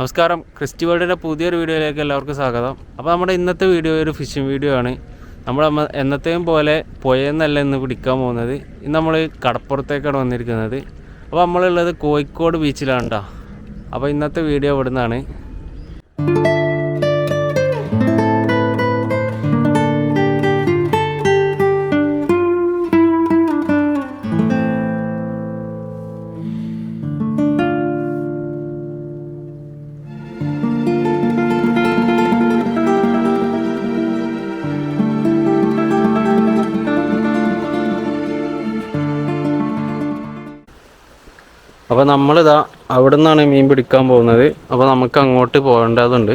നമസ്കാരം. ക്രിസ്റ്റി വേൾഡിന്റെ പുതിയൊരു വീഡിയോയിലേക്ക് എല്ലാവർക്കും സ്വാഗതം. അപ്പോൾ നമ്മുടെ ഇന്നത്തെ വീഡിയോ ഒരു ഫിഷിംഗ് വീഡിയോ ആണ്. നമ്മൾ നമ്മ- എന്നത്തെയും പോലെ പുഴയെന്നല്ല ഇന്ന് പിടിക്കാൻ പോകുന്നത്. ഇന്ന് നമ്മൾ കടപ്പുറത്തേക്കാണ് വന്നിരിക്കുന്നത്. അപ്പോൾ നമ്മളുള്ളത് കോഴിക്കോട് ബീച്ചിലാണ് കേട്ടോ അപ്പോൾ ഇന്നത്തെ വീഡിയോ ഇവിടുന്നാണ്. അപ്പോൾ നമ്മളിതാ അവിടെ നിന്നാണ് മീൻ പിടിക്കാൻ പോകുന്നത്. അപ്പോൾ നമുക്ക് അങ്ങോട്ട് പോകേണ്ടതുണ്ട്.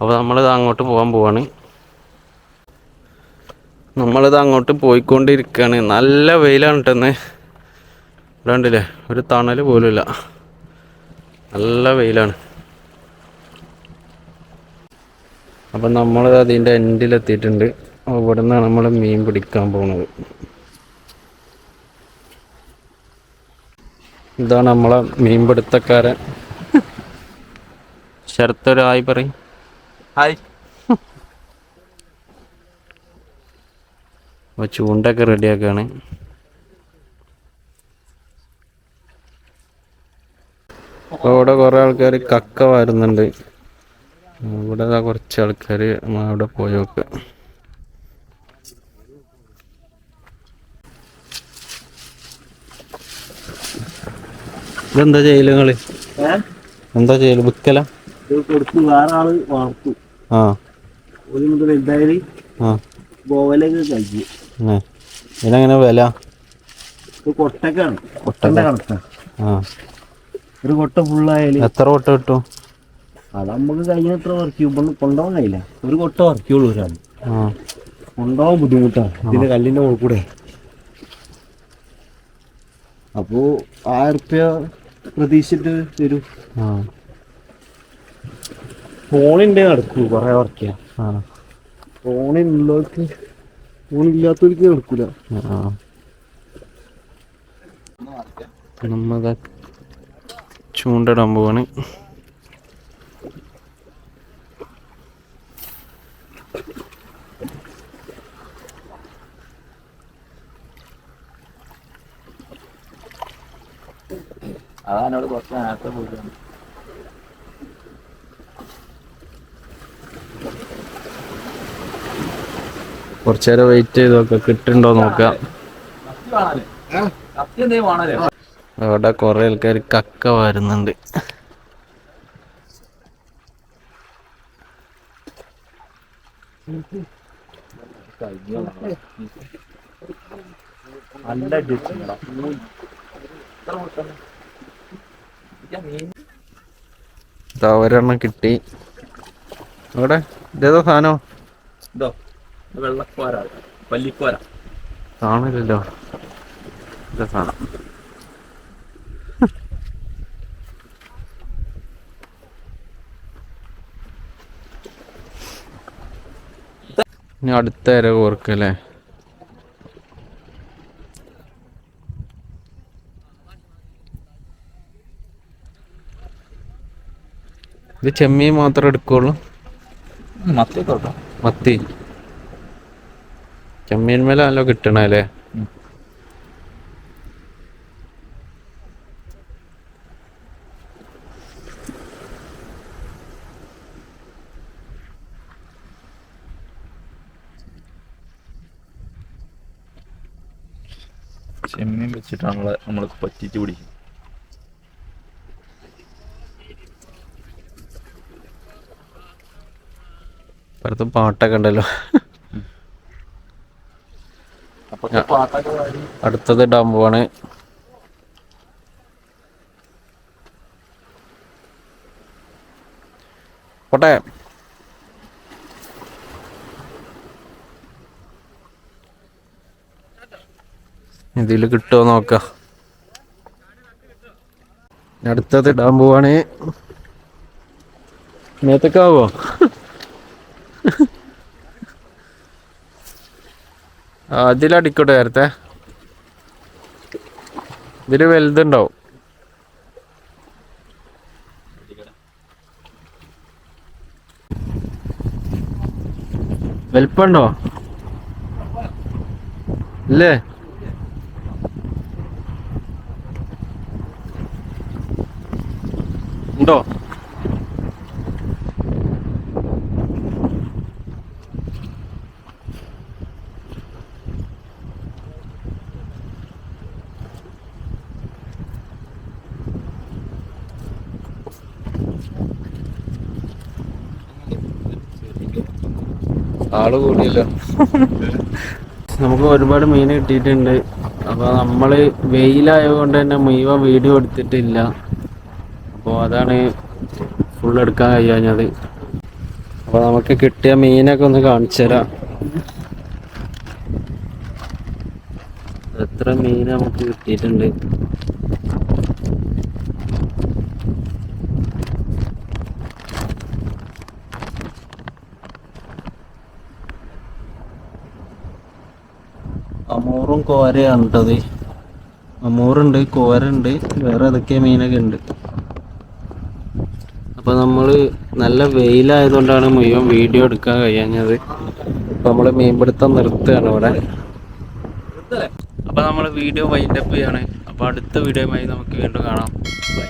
അപ്പോൾ നമ്മളിത് അങ്ങോട്ട് പോകാൻ പോവാണ്. നമ്മളിത് അങ്ങോട്ട് പോയിക്കൊണ്ടിരിക്കുകയാണ് നല്ല വെയിലാണ് കേട്ടെന്ന് ഇവിടെ കണ്ടില്ലേ ഒരു തണൽ പോലും ഇല്ല നല്ല വെയിലാണ്. അപ്പം നമ്മൾ അതിന്റെ എൻഡിലെത്തിയിട്ടുണ്ട് അവിടെ നിന്നാണ് നമ്മൾ മീൻ പിടിക്കാൻ പോകുന്നത് ഇതാണ് നമ്മളെ മീൻപിടുത്തക്കാരൻ. ശരത്തൊരു ഹായ് പറയും. ഹായ്. അപ്പോൾ ചൂണ്ടൊക്കെ റെഡിയാക്കാണ്. അപ്പോൾ ഇവിടെ കുറേ ആൾക്കാർ കക്ക വരുന്നുണ്ട്. ഇവിടെ കുറച്ച് ആൾക്കാർ അവിടെ പോയി നോക്കുക ഇതെന്താ ചെയ്യൽ നിങ്ങൾ? എന്താ ചെയ്യൽ? വിക്കല? കൊടുത്ത് വേറെ ആൾ വളർത്തു. ആ. ഒരു മുതൽ എന്തായാലും കഴിച്ചു. ഏ. ഇതിനെങ്ങനെ വില? കൊട്ടക്കാണ്. കൊട്ടന്റെ ആ. ഒരു കൊട്ട ഫുള്ളായാലും എത്ര കൊട്ട കിട്ടും? അത് നമുക്ക് കഴിഞ്ഞ എത്ര വർക്ക് ചെയ്യും? കൊണ്ടുപോകാൻ കഴിയില്ല ഒരു കൊട്ട വർക്കിയുള്ളൂ ചെയ്യുള്ളൂ ഒരാൾ ആ. കൊണ്ടുപോകാൻ ബുദ്ധിമുട്ടാണ്. ഇതിന്റെ കല്ലിന്റെ മുകളിൽ കൂടെ അപ്പോ ആയിരം റുപ്യ പ്രതീക്ഷിച്ചിട്ട് തരൂ ആ. ഫോണിന്റെ നടക്കൂ കൊറേ വർക്കിയാ ആ. ഫോണിലുള്ളവർക്ക് ഫോണില്ലാത്തവർക്ക് നടക്കൂല. ആ നമ്മത ചൂണ്ടിടാൻ പോവാണ്. അതാണ് കുറച്ച് നേരത്തെ പോയിട്ടുണ്ട് കുറച്ചു നേരം വെയിറ്റ് ചെയ്ത് നോക്കാം കിട്ടുണ്ടോ നോക്കാം. അവിടെ കുറെ ആൾക്കാർ കക്ക വരുന്നുണ്ട്. നല്ല ഇതാ ഒരെണ്ണം കിട്ടി. അവിടെ ഇതേതോ സാധനോ? ഇതോ വെള്ളക്കോര. പല്ലിക്കോര. കാണില്ലല്ലോ ഇതാ സാധനം. ഇനി അടുത്ത ഇര കോർക്കല്ലേ ഇത് ചെമ്മീൻ മാത്രം എടുക്കുള്ളൂ. മത്തി മത്തി. ചെമ്മീൻ മേലെ നല്ല കിട്ടണല്ലേ ചെമ്മീൻ വെച്ചിട്ടാണ് നമ്മൾ പറ്റിച്ച് പിടിക്കും ഇപ്പുറത്ത് പാട്ടൊക്കെ ഉണ്ടല്ലോ. അടുത്തത് പോവാണ് പോട്ടെ. ഇതിൽ കിട്ടുമോ നോക്കാം. അടുത്തത് പോവാണ് മേത്തക്കാവോ അതിലടിക്കോട്ടെ നേരത്തെ. ഇതിൽ വലുതുണ്ടാവും. വലിപ്പുണ്ടോ ഇല്ലേ? ഉണ്ടോ? ആൾ കൂടിയല്ലോ. നമുക്ക് ഒരുപാട് മീൻ കിട്ടിയിട്ടുണ്ട്. അപ്പൊ നമ്മൾ വെയിലായതുകൊണ്ട് തന്നെ മീവ വീഡിയോ എടുത്തിട്ടില്ല. അപ്പോൾ അതാണ് ഫുൾ എടുക്കാൻ കഴിയാഞ്ഞത്. അപ്പൊ നമുക്ക് കിട്ടിയ മീനൊക്കെ ഒന്ന് കാണിച്ചു തരാം. എത്ര മീൻ നമുക്ക് കിട്ടിയിട്ടുണ്ട്? അമൂറും കോരയാണ് കേട്ടത്. അമൂറുണ്ട് കോരുണ്ട് വേറെ ഏതൊക്കെ മീനൊക്കെ ഉണ്ട്. അപ്പോൾ നമ്മൾ നല്ല വെയിലായതുകൊണ്ടാണ് മുഴുവൻ വീഡിയോ എടുക്കാൻ കഴിയാഞ്ഞത്. അപ്പോൾ നമ്മൾ മീൻപിടുത്തം നിർത്തുകയാണ് ഇവിടെ. അപ്പോൾ നമ്മൾ വീഡിയോ വൈൻഡപ്പ് ചെയ്യാണ്. അപ്പോൾ അടുത്ത വീഡിയോയുമായി നമുക്ക് വീണ്ടും കാണാം. ബൈ